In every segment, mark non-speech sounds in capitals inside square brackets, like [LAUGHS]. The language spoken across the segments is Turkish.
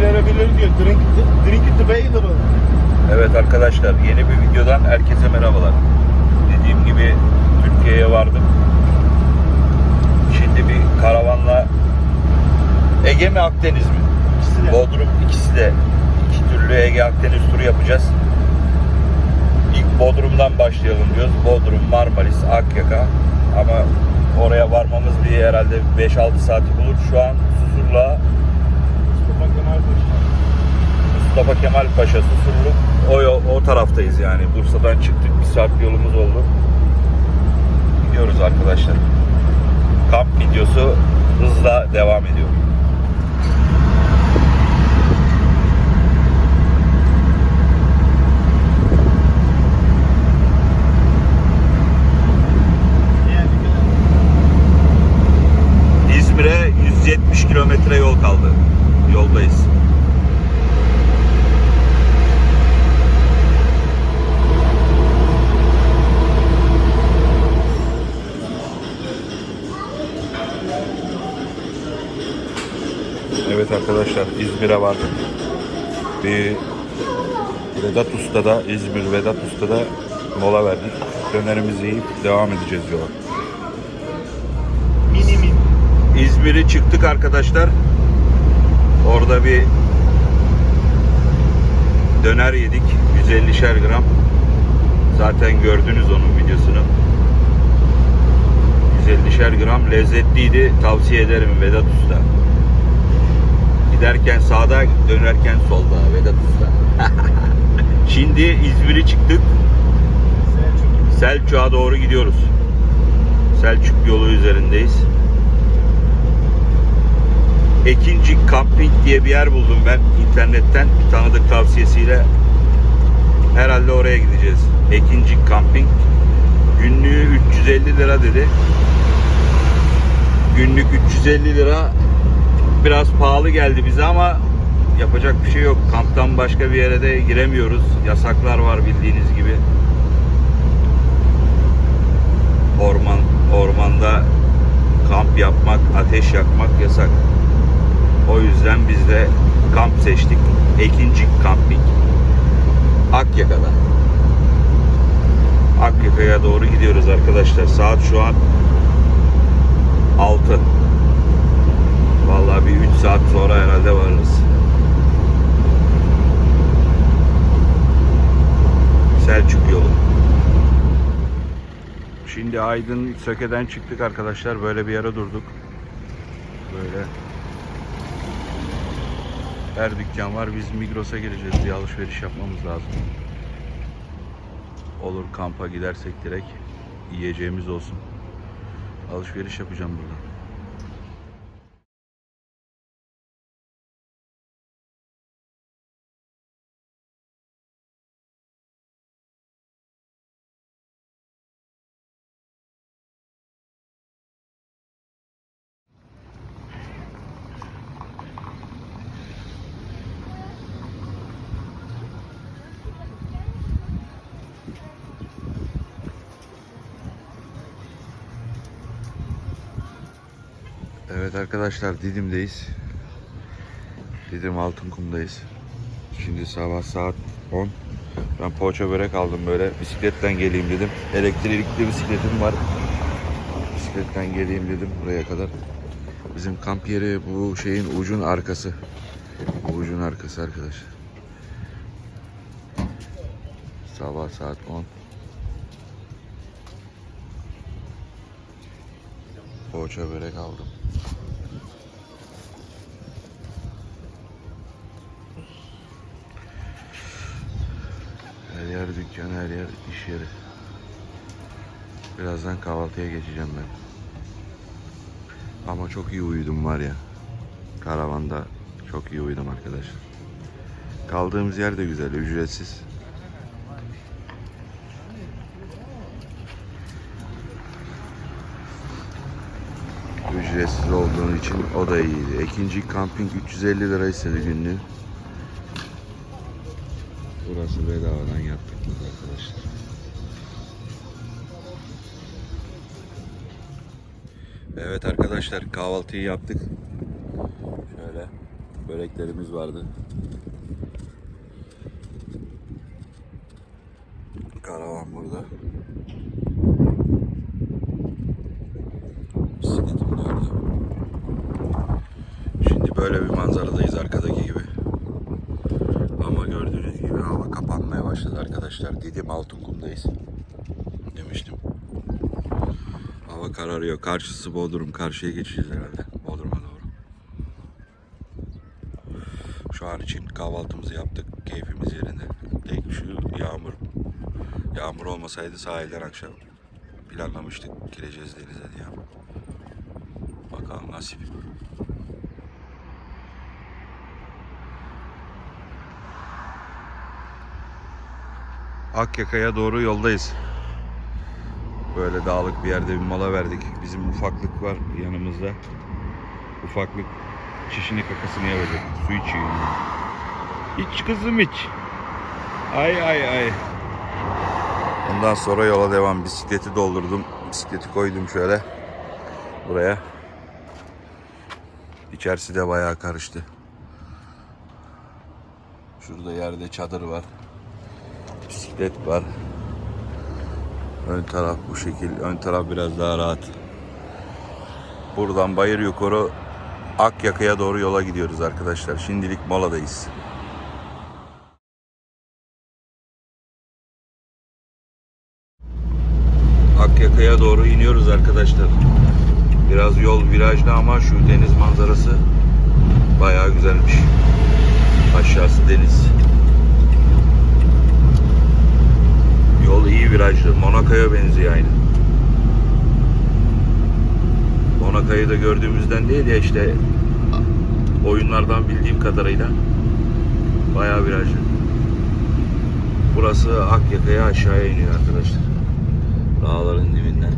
ilgilenebilir diyor. Drink, drink it available. Evet arkadaşlar yeni bir videodan herkese merhabalar. Dediğim gibi Türkiye'ye vardım. Şimdi bir karavanla Ege mi Akdeniz mi? İkisi de. Bodrum ikisi de iki türlü Ege Akdeniz turu yapacağız. İlk Bodrum'dan başlayalım diyoruz. Bodrum, Marmaris, Akyaka. Ama oraya varmamız bir herhalde 5-6 saati bulur. Şu an Mustafa Mustafa Kemal Paşa Susurluk o, o taraftayız yani. Bursa'dan çıktık bir saat yolumuz oldu. Gidiyoruz arkadaşlar. Kamp videosu hızla devam ediyor. Yani İzmir'e 170 kilometre yol kaldı. Yoldayız. Evet arkadaşlar İzmir'e vardık. Bir Vedat Usta'da, İzmir Vedat Usta'da mola verdik. Dönerimizi yiyip devam edeceğiz yola. İzmir'i çıktık arkadaşlar. Orada bir döner yedik. 150'şer gram. Zaten gördünüz onun videosunu. 150'şer gram lezzetliydi. Tavsiye ederim Vedat Usta. Giderken sağda, dönerken solda Vedat Usta. [LAUGHS] Şimdi İzmir'i çıktık. Selçuk. Selçuk'a doğru gidiyoruz. Selçuk yolu üzerindeyiz. Ekinci Camping diye bir yer buldum ben internetten bir tanıdık tavsiyesiyle. Herhalde oraya gideceğiz. Ekinci Camping. Günlüğü 350 lira dedi. Günlük 350 lira biraz pahalı geldi bize ama yapacak bir şey yok. Kamptan başka bir yere de giremiyoruz. Yasaklar var bildiğiniz gibi. Orman ormanda kamp yapmak, ateş yakmak yasak. O yüzden biz de kamp seçtik. Ekinci Camping. Akyaka'da. Akyaka'ya doğru gidiyoruz arkadaşlar. Saat şu an 6. Vallahi bir 3 saat sonra herhalde varırız. Selçuk yolu. Şimdi Aydın Söke'den çıktık arkadaşlar. Böyle bir yere durduk. Böyle her dükkan var. Biz Migros'a gireceğiz. Bir alışveriş yapmamız lazım. Olur kampa gidersek direkt yiyeceğimiz olsun. Alışveriş yapacağım burada. Evet arkadaşlar Didim'deyiz. Didim Altınkum'dayız. Şimdi sabah saat 10. Ben poğaça börek aldım böyle. Bisikletten geleyim dedim. Elektrikli bisikletim var. Bisikletten geleyim dedim buraya kadar. Bizim kamp yeri bu şeyin ucun arkası. Bu ucun arkası arkadaşlar. Sabah saat 10. Poğaça börek aldım. Her yer dükkan, her yer iş yeri. Birazdan kahvaltıya geçeceğim ben. Ama çok iyi uyudum var ya. Karavanda çok iyi uyudum arkadaşlar. Kaldığımız yer de güzel, ücretsiz. Ücretsiz olduğu için o da iyiydi. İkinci kamping 350 lira istedi günlüğü. Burası bedavadan biz arkadaşlar. Evet arkadaşlar kahvaltıyı yaptık. Şöyle Böreklerimiz vardı. Karavan burada. Bisikletim de orada. Şimdi böyle bir manzaradayız arkadaki gibi. Ama gördüğünüz gibi hava kapanmaya başladı arkadaşlar. Didim Altınkum'dayız. Demiştim. Hava kararıyor. Karşısı Bodrum. Karşıya geçeceğiz herhalde. Bodrum'a doğru. Şu an için kahvaltımızı yaptık. Keyfimiz yerinde. Tek şu yağmur. Yağmur olmasaydı sahilden akşam planlamıştık. Gireceğiz denize diye. Bakalım nasip. Akyaka'ya doğru yoldayız. Böyle dağlık bir yerde bir mola verdik. Bizim ufaklık var yanımızda. Ufaklık çişini kakasını yapacak. Su içiyor. İç kızım iç. Ay ay ay. Ondan sonra yola devam. Bisikleti doldurdum. Bisikleti koydum şöyle. Buraya. İçerisi de bayağı karıştı. Şurada yerde çadır var. Bisiklet var. Ön taraf bu şekil. Ön taraf biraz daha rahat. Buradan bayır yukarı Akyaka'ya doğru yola gidiyoruz arkadaşlar. Şimdilik moladayız. Akyaka'ya doğru iniyoruz arkadaşlar. Biraz yol virajlı ama şu deniz manzarası bayağı güzelmiş. Aşağısı deniz. Yol iyi virajlı. Monaco'ya benziyor aynı. Monaco'yu da gördüğümüzden değil ya işte oyunlardan bildiğim kadarıyla bayağı virajlı. Burası Akyaka'ya aşağıya iniyor arkadaşlar. Dağların dibinden.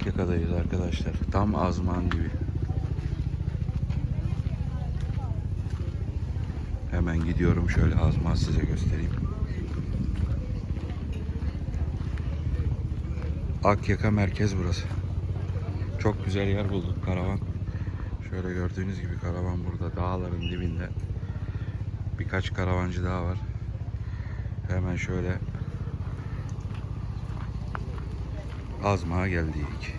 Akyaka'dayız arkadaşlar. Tam Azman gibi. Hemen gidiyorum şöyle Azman size göstereyim. Akyaka merkez burası. Çok güzel yer bulduk karavan. Şöyle gördüğünüz gibi karavan burada dağların dibinde. Birkaç karavancı daha var. Hemen şöyle Azma'a geldik.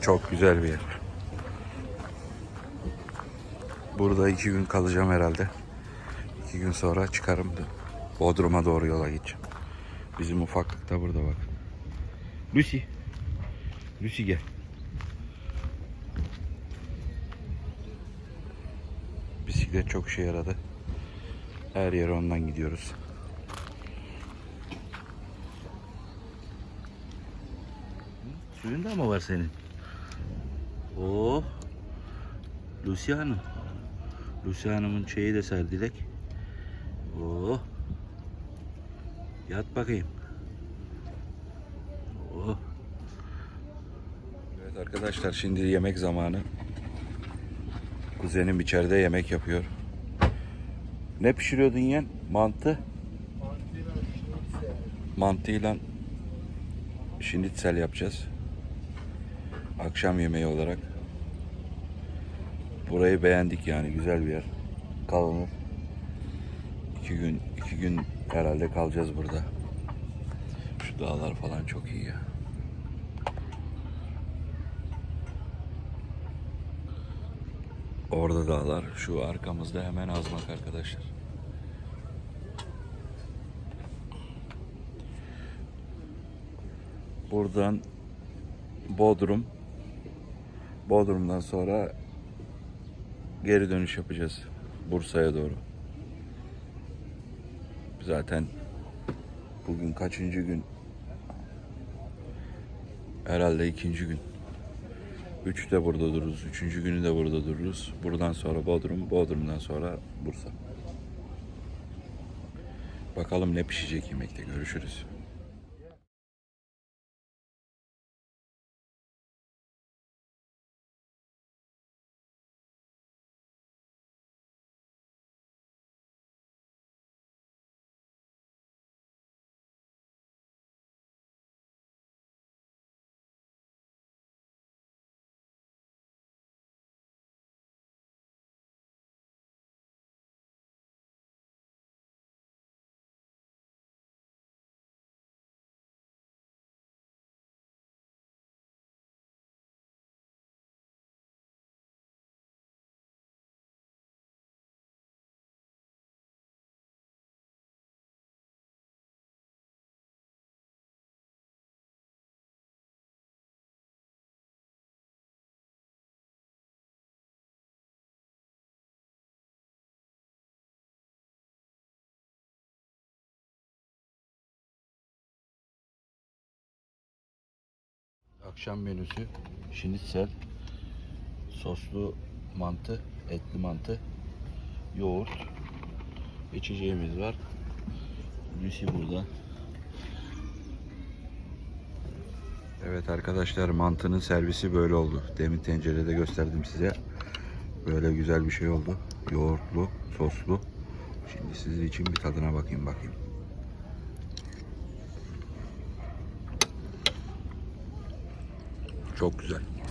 Çok güzel bir yer. Burada iki gün kalacağım herhalde. İki gün sonra çıkarım Bodrum'a doğru yola gideceğim. Bizim ufaklık da burada bak. Lucy. Lucy gel. Bisiklet çok işe yaradı. Her yere ondan gidiyoruz. Suyun da mı var senin? Oo. Lucy Hanım. Lucy Hanım'ın şeyi de serdilek. Oo. Yat bakayım. Oo. Evet arkadaşlar şimdi yemek zamanı. Kuzenim içeride yemek yapıyor. Ne pişiriyordun yen? Mantı. Mantıyla şinitsel yapacağız. Akşam yemeği olarak. Burayı beğendik yani güzel bir yer. Kalınır. İki gün, iki gün herhalde kalacağız burada. Şu dağlar falan çok iyi ya. Orada dağlar. Şu arkamızda hemen azmak arkadaşlar. Buradan Bodrum. Bodrum'dan sonra geri dönüş yapacağız Bursa'ya doğru. Zaten bugün kaçıncı gün? Herhalde ikinci gün. Üçte burada dururuz. Üçüncü günü de burada dururuz. Buradan sonra Bodrum, Bodrum'dan sonra Bursa. Bakalım ne pişecek yemekte görüşürüz. Akşam menüsü şinitsel, soslu mantı, etli mantı, yoğurt, içeceğimiz var. Lucy burada. Evet arkadaşlar mantının servisi böyle oldu. Demin tencerede gösterdim size. Böyle güzel bir şey oldu. Yoğurtlu, soslu. Şimdi sizin için bir tadına bakayım bakayım. Çok güzel.